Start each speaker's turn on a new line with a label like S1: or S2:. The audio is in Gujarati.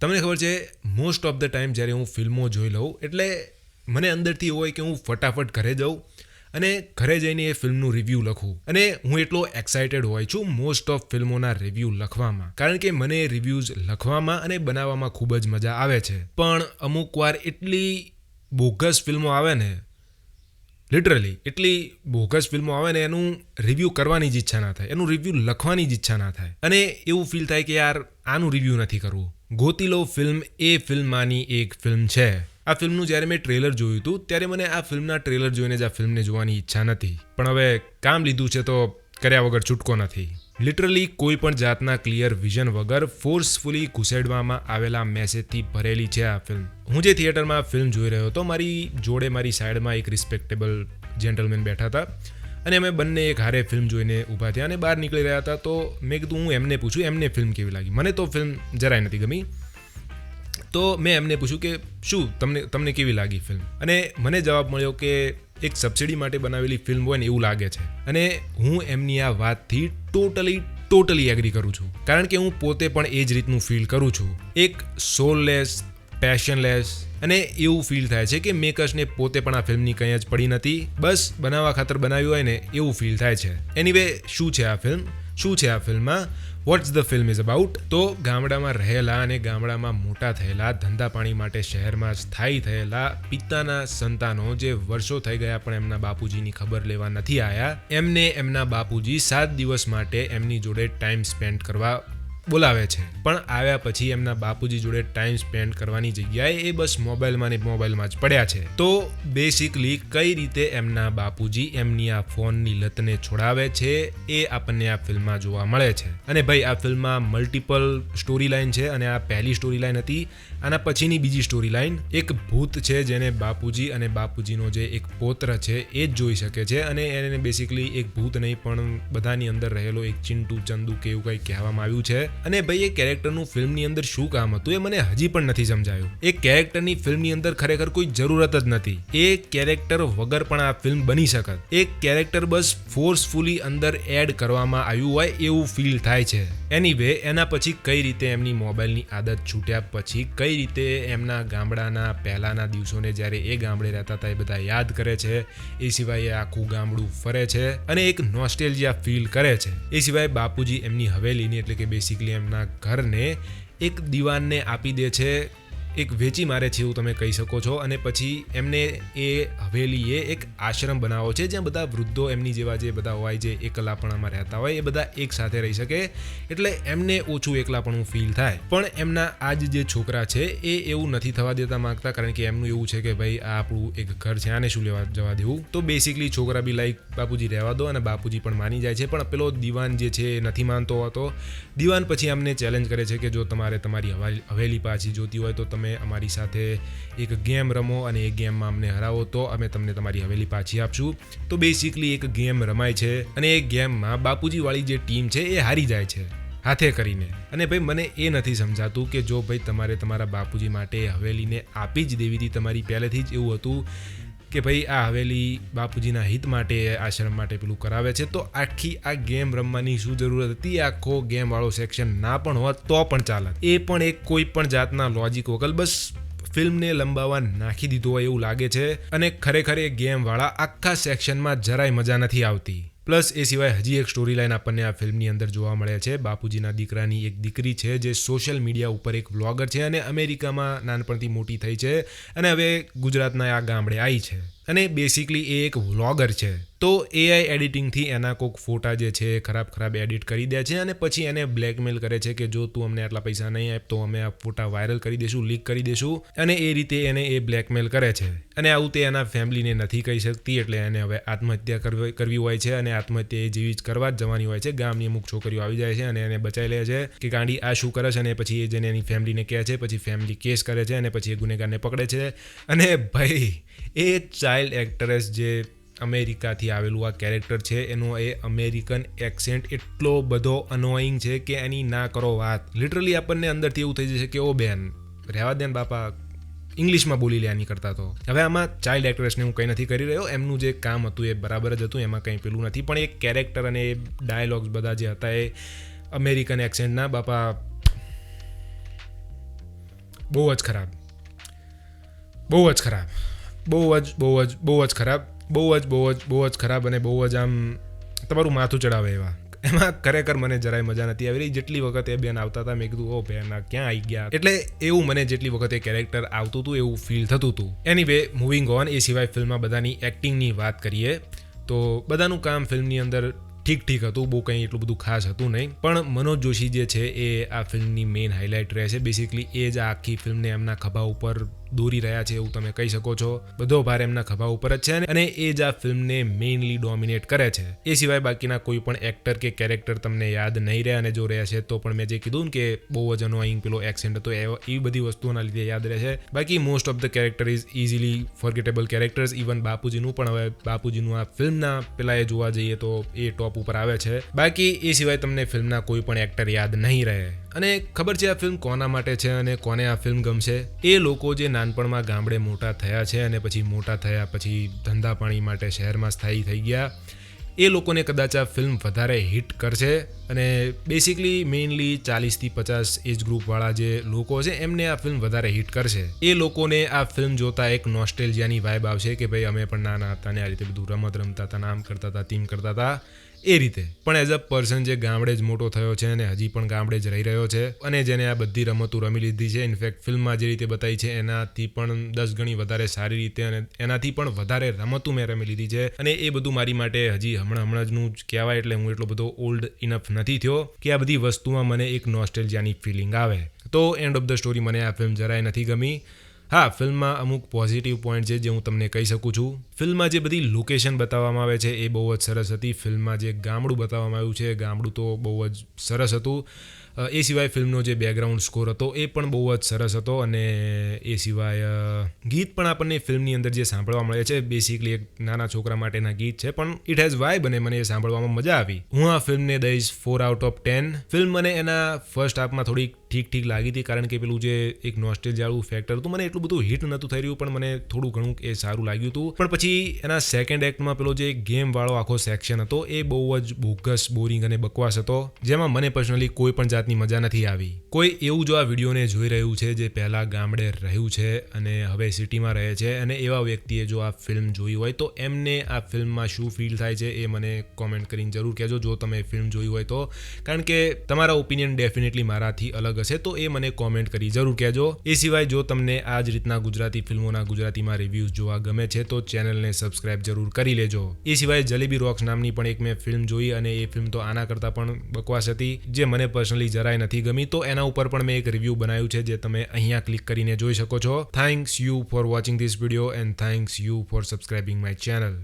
S1: તમને ખબર છે મોસ્ટ ઓફ ધ ટાઈમ જ્યારે હું ફિલ્મો જોઈ લઉં, એટલે મને અંદરથી હોય કે હું ફટાફટ ઘરે જાઉં અને ઘરે જઈને એ ફિલ્મનું રિવ્યૂ લખું. અને હું એટલો એક્સાઇટેડ હોય છું મોસ્ટ ઓફ ફિલ્મોના રિવ્યૂ લખવામાં. કારણ કે મને રિવ્યૂઝ લખવામાં અને બનાવવામાં ખૂબ જ મજા આવે છે. પણ અમુક વાર એટલી બોગસ ફિલ્મો આવે ને લિટરલી એટલી બોગસ ફિલ્મો આવે ને એનું રિવ્યૂ કરવાની જ ઈચ્છા ના થાય, એનું રિવ્યૂ લખવાની જ ઈચ્છા ના થાય. અને એવું ફીલ થાય કે યાર, આનું રિવ્યૂ નથી કરવું. ગોતી લો ફિલ્મ એ ફિલ્મમાંની એક ફિલ્મ છે. આ ફિલ્મનું જ્યારે મેં ટ્રેલર જોયું હતું, ત્યારે મને આ ફિલ્મના ટ્રેલર જોઈને જ આ ફિલ્મને જોવાની ઈચ્છા નથી. પણ હવે કામ લીધું છે તો કર્યા વગર છૂટકો નથી. લિટરલી કોઈ પણ જાતના ક્લિયર વિઝન વગર ફોર્સફુલી ઘુસેડવામાં આવેલા મેસેજથી ભરેલી છે આ ફિલ્મ. હું જે થિયેટરમાં ફિલ્મ જોઈ રહ્યો હતો, મારી જોડે મારી સાઈડમાં એક રિસ્પેક્ટેબલ જેન્ટલમેન બેઠા હતા. અને અમે બંને એક હારે ફિલ્મ જોઈને ઊભા થયા અને બહાર નીકળી રહ્યા હતા. તો મેં કીધું, હું એમને પૂછું, એમને ફિલ્મ કેવી લાગી? મને તો ફિલ્મ જરાય નથી ગમી. તો મેં એમને પૂછ્યું કે, શું તમને તમને કેવી લાગી ફિલ્મ અને મને જવાબ મળ્યો કે, એક સબસિડી માટે બનાવેલી ફિલ્મ હોય ને એવું લાગે છે. અને હું એમની આ વાતથી ટોટલી ટોટલી એગ્રી કરું છું. કારણ કે હું પોતે પણ એ જ રીતનું ફીલ કરું છું. એક સોલલેસ પેશનલેસ અને એવું ફીલ થાય છે કે મેકર્સને પોતે પણ આ ફિલ્મની કંઈ જ પડી નથી. બસ બનાવવા ખાતર બનાવ્યું હોય ને એવું ફીલ થાય છે. એનીવે શું છે આ ફિલ્મ શું છે આ ફિલ્મમાં what's the film is about તો ગામડામાં રહેલા અને ગામડામાં મોટા થયેલા, ધંધા પાણી માટે શહેરમાં સ્થાયી થયેલા પિતાના સંતાનો જે વર્ષો થઈ ગયા પણ એમના બાપુજીની ખબર લેવા નથી આવ્યા એમને એમના બાપુજી સાત દિવસ માટે એમની જોડે ટાઈમ સ્પેન્ડ કરવા બોલાવે છે. પણ આવ્યા પછી એમના બાપુજી જોડે ટાઈમ સ્પેન્ડ કરવાની જગ્યાએ એ બસ મોબાઈલમાં ને મોબાઈલમાં જ પડ્યા છે. તો બેસિકલી કઈ રીતે એમના બાપુજી એમની આ ફોનની લતને છોડાવે છે એ આપણને આ ફિલ્મમાં જોવા મળે છે. અને ભાઈ, આ ફિલ્મમાં મલ્ટિપલ સ્ટોરી લાઈન છે અને આ પહેલી સ્ટોરી લાઈન હતી આના પછીની બીજી સ્ટોરી લાઈન એક ભૂત છે જેને બાપુજી અને બાપુજીનો જે એક પોત્ર છે એ જ જોઈ શકે છે અને એને બેસિકલી એક ભૂત નહીં, પણ બધાની અંદર રહેલો એક ચિંટુ, ચંદુ કે એવું કંઈ કહેવામાં આવ્યું છે. અને ભાઈ, એ કેરેક્ટરનું ફિલ્મની અંદર શું કામ હતું એ મને હજી પણ નથી સમજાયું. એ કેરેક્ટરની ફિલ્મની અંદર ખરેખર કોઈ જરૂરત જ નથી. એ કેરેક્ટર વગર પણ આ ફિલ્મ બની શકત. એ કેરેક્ટર બસ ફોર્સફુલી અંદર એડ કરવામાં આવ્યું હોય એવું ફીલ થાય છે. એનીવે એના પછી કઈ રીતે એમની મોબાઈલની આદત છૂટ્યા પછી, કઈ રીતે એમના ગામડાના પહેલાના દિવસોને જ્યારે એ ગામડે રહેતા હતા એ બધા યાદ કરે છે? એ સિવાય એ આખું ગામડું ફરે છે અને એક નોસ્ટેલિયા ફીલ કરે છે. એ સિવાય બાપુજી એમની હવેલીની એટલે કે બેસિકલી એમના ઘરને એક દીવાનને આપી દે છે એક વેચી મારે છે એવું તમે કહી શકો છો. અને પછી એમને એ હવેલીએ એક આશ્રમ બનાવો છે, જ્યાં બધા વૃદ્ધો એમની જેવા જે બધા હોય, જે એકલાપણામાં રહેતા હોય, એ બધા એક સાથે રહી શકે. એટલે એમને ઓછું એકલાપણું ફીલ થાય. પણ એમના આ જ છોકરા છે, એ એવું નથી થવા દેતા માંગતા, કારણ કે એમનું એવું છે કે ભાઈ, આ આપણું એક ઘર છે, આને શું લેવા જવા દેવું? તો બેસિકલી છોકરા બી લાઈક બાપુજી રહેવા દો અને બાપુજી પણ માની જાય છે. પણ પેલો દિવાન જે છે, એ નથી માનતો હોતો. દિવાન પછી અમને ચેલેન્જ કરે છે કે જો તમારે તમારી હવેલી પાછી જોતી હોય તો તમે અમારી સાથે એક ગેમ રમો અને એ ગેમમાં અમને હરાવો તો અમે તમને તમારી હવેલી પાછી આપશું. તો બેસિકલી એક ગેમ રમાય છે અને એ ગેમમાં બાપુજીવાળી જે ટીમ છે એ હારી જાય છે, હાથે કરીને. અને ભાઈ, મને એ નથી સમજાતું કે જો ભાઈ તમારે તમારા બાપુજી માટે હવેલીને આપી જ દેવી હતી તમારી પહેલેથી જ એવું હતું કે ભાઈ આ હવેલી બાપુજીના હિત માટે, આશ્રમ માટે પેલું કરાવે છે. તો આખી આ ગેમ રમવાની શું જરૂરત હતી? આખો ગેમવાળો સેક્શન ના પણ હોત, તો પણ ચાલત. એ પણ એક કોઈ પણ જાતના લોજિક વગર બસ ફિલ્મને લંબાવવા નાખી દીધો હોય એવું લાગે છે. અને ખરેખર એ ગેમવાળા આખા સેક્શનમાં જરાય મજા નથી આવતી. પ્લસ એ સિવાય હજી એક સ્ટોરી લાઈન આપણને આ ફિલ્મની અંદર જોવા મળે છે. બાપુજીના દીકરાની એક દીકરી છે, જે સોશિયલ મીડિયા ઉપર એક વ્લોગર છે અને અમેરિકામાં નાનપણથી મોટી થઈ છે અને હવે ગુજરાતના આ ગામડે આવી છે. અને બેસિકલી એ એક વ્લોગર છે. તો એઆઈ એડિટિંગથી એના કોઈક ફોટા જે છે, ખરાબ ખરાબ એડિટ કરી દે છે અને પછી એને બ્લેકમેલ કરે છે કે જો તું અમને આટલા પૈસા નહીં આપ તો અમે આ ફોટા વાયરલ કરી દઈશું લીક કરી દઈશું અને એ રીતે એને એ બ્લેકમેલ કરે છે. અને આવું તે એના ફેમિલીને નથી કહી શકતી એટલે એને હવે આત્મહત્યા કરવી કરવી હોય છે અને આત્મહત્યા એ જેવી જ કરવા જ જવાની હોય છે. ગામની અમુક છોકરીઓ આવી જાય છે અને એને બચાવી લે છે કે ગાંડી આ શું કરે છે અને પછી એ જેને એની ફેમિલીને કહે છે, પછી ફેમિલી કેસ કરે છે અને પછી એ ગુનેગારને પકડે છે. અને ભાઈ એ ચાઇલ્ડ એક્ટ્રેસ જે અમેરિકાથી આવેલું આ કેરેક્ટર છે, એનો એ અમેરિકન એક્સેન્ટ એટલો બધો અનોઈંગ છે કે એની ના કરો વાત. લિટરલી આપણને અંદરથી એવું થઈ જશે કે, ઓ બેન, રહેવા દેન બાપા. ઇંગ્લિશમાં બોલી લે આની કરતા તો. હવે આમાં ચાઇલ્ડ એક્ટ્રેસને હું કંઈ નથી કરી રહ્યો. એમનું જે કામ હતું એ બરાબર જ હતું, એમાં કંઈ પેલું નથી. પણ એ કેરેક્ટર અને એ ડાયલોગ્સ બધા જે હતા એ અમેરિકન એક્સેન્ટના બાપા, બહુ જ ખરાબ. બહુ જ ખરાબ. બહુ જ બહુ જ બહુ જ ખરાબ બહુ જ બહુ જ બહુ જ ખરાબ અને બહુ જ આમ તમારું માથું ચડાવે એવા. એમાં ખરેખર મને જરાય મજા નથી આવી રહી. જેટલી વખત એ બેન આવતા હતા, મેં કીધું, ઓ બેન, આ ક્યાં આવી ગયા? એટલે એવું મને જેટલી વખત એ કેરેક્ટર આવતું હતું, એવું ફીલ થતું હતું. એની વે મૂવિંગ ઓન એ સિવાય ફિલ્મમાં બધાની એક્ટિંગની વાત કરીએ, તો બધાનું કામ ફિલ્મની અંદર ઠીક ઠીક હતું, બહુ કંઈ એટલું બધું ખાસ હતું નહીં. પણ મનોજ જોશી જે છે, એ આ ફિલ્મની મેઇન હાઇલાઇટ રહે છે. બેસિકલી એ જ આખી ફિલ્મને એમના ખભા ઉપર દોરી રહ્યા છે એવું તમે કહી શકો છો. બધો ભાર એમના ખભા ઉપર જ છે અને એ જ આ ફિલ્મને મેઇનલી ડોમિનેટ કરે છે. એ સિવાય બાકીના કોઈ પણ એક્ટર કે કેરેક્ટર તમને યાદ નહીં રહે અને જો રહ્યા છે તો પણ મેં જે કીધું કે બહુ જ અનોઈંગ પેલો એક્સેન્ટ હતો, એવી બધી વસ્તુઓના લીધે યાદ રહે છે. બાકી most of the character is easily forgettable characters even બાપુજીનું પણ હવે બાપુજીનું આ ફિલ્મના પેલા એ જોવા જઈએ તો એ ટોપ ઉપર આવે છે. બાકી એ સિવાય તમને ફિલ્મના કોઈ પણ એક્ટર યાદ નહીં રહે. અને ખબર છે આ ફિલ્મ કોના માટે છે અને કોને આ ફિલ્મ ગમશે? એ લોકો જે નાનપણમાં ગામડે મોટા થયા છે અને પછી મોટા થયા પછી ધંધા પાણી માટે શહેરમાં સ્થાયી થઈ ગયા, એ લોકોને કદાચ આ ફિલ્મ વધારે હિટ કરશે. અને બેસિકલી મેઇનલી ચાલીસથી પચાસ એજ ગ્રુપવાળા જે લોકો છે, એમને આ ફિલ્મ વધારે હિટ કરશે. એ લોકોને આ ફિલ્મ જોતા એક નોસ્ટેલિયાની વાઇબ આવશે કે ભાઈ, અમે પણ નાના હતા ને આ રીતે બધું રમત રમતા હતા, નામ કરતા હતા ટીમ કરતા હતા, એ રીતે. પણ એઝ અ પર્સન જે ગામડે જ મોટો થયો છે અને હજી પણ ગામડે જ રહી રહ્યો છે અને જેને આ બધી રમતો રમી લીધી છે ઇનફેક્ટ ફિલ્મમાં જે રીતે બતાવી છે, એનાથી પણ દસ ગણી વધારે સારી રીતે અને એનાથી પણ વધારે રમતું મેં રમી લીધી છે. અને એ બધું મારી માટે હજી હમણાં હમણાં જનું જ કહેવાય એટલે હું એટલો બધો ઓલ્ડ ઇનફ નથી થયો કે આ બધી વસ્તુમાં મને એક નોસ્ટેલિયાની ફિલિંગ આવે. તો એન્ડ ઓફ ધ સ્ટોરી મને આ ફિલ્મ જરાય નથી ગમી. હા ફિલ્મમાં અમુક પોઝિટિવ પોઈન્ટ છે જે હું તમને કહી શકું છું. ફિલ્મમાં જે બધી લોકેશન બતાવવામાં આવે છે એ બહુ જ સરસ હતી. ફિલ્મમાં જે ગામડું બતાવવામાં આવ્યું છે, ગામડું તો બહુ જ સરસ હતું. એ સિવાય ફિલ્મનો જે બેકગ્રાઉન્ડ સ્કોર હતો એ પણ બહુ જ સરસ હતો અને એ સિવાય ગીત પણ આપણને ફિલ્મની અંદર જે સાંભળવા મળે છે બેસિકલી એક નાના છોકરા માટેના ગીત છે, પણ ઇટ હેઝ વાય બને મને એ સાંભળવામાં મજા આવી. હું આ ફિલ્મને દઈશ four out of ten film મને એના ફર્સ્ટ હાફમાં થોડીક ઠીક ઠીક લાગી હતી કારણ કે પેલું જે એક નોસ્ટેલ જાળું ફેક્ટર હતું, મને એટલું બધું હિટ નહોતું થઈ રહ્યું, પણ મને થોડું ઘણું એ સારું લાગ્યું હતું. પણ પછી એના સેકન્ડ એક્ટમાં પેલો જે ગેમ વાળો આખો સેક્શન હતો, એ બહુ જ બોગસ બોરિંગ અને બકવાસ હતો, જેમાં મને પર્સનલી કોઈ પણ જાતની મજા નથી આવી. કોઈ એવું જો આ વિડીયોને જોઈ રહ્યું છે જે પહેલાં ગામડે રહ્યું છે અને હવે સિટીમાં રહે છે અને એવા વ્યક્તિએ જો આ ફિલ્મ જોઈ હોય, તો એમને આ ફિલ્મમાં શું ફીલ થાય છે એ મને કોમેન્ટ કરીને જરૂર કહેજો. જો તમે ફિલ્મ જોઈ હોય તો. કારણ કે તમારા ઓપિનિયન ડેફિનેટલી મારાથી અલગ તો એ મને કોમેન્ટ કરી જરૂર કહેજો. એ સિવાય જો તમને આ જ રીતના ગુજરાતી ફિલ્મોના ગુજરાતીમાં રિવ્યૂઝ જોવા ગમે છે તો ચેનલને સબસ્ક્રાઇબ જરૂર કરી લેજો. એ સિવાય જલેબી રોક્સ નામની પણ એક મેં ફિલ્મ જોઈ અને એ ફિલ્મ તો આના કરતાં પણ બકવાસ હતી, જે મને પર્સનલી જરાય નથી ગમી. તો એના ઉપર પણ મેં એક રિવ્યૂ બનાવ્યું છે જે તમે અહીંયા ક્લિક કરીને જોઈ શકો છો. Thanks you for watching this video and thanks you for subscribing my channel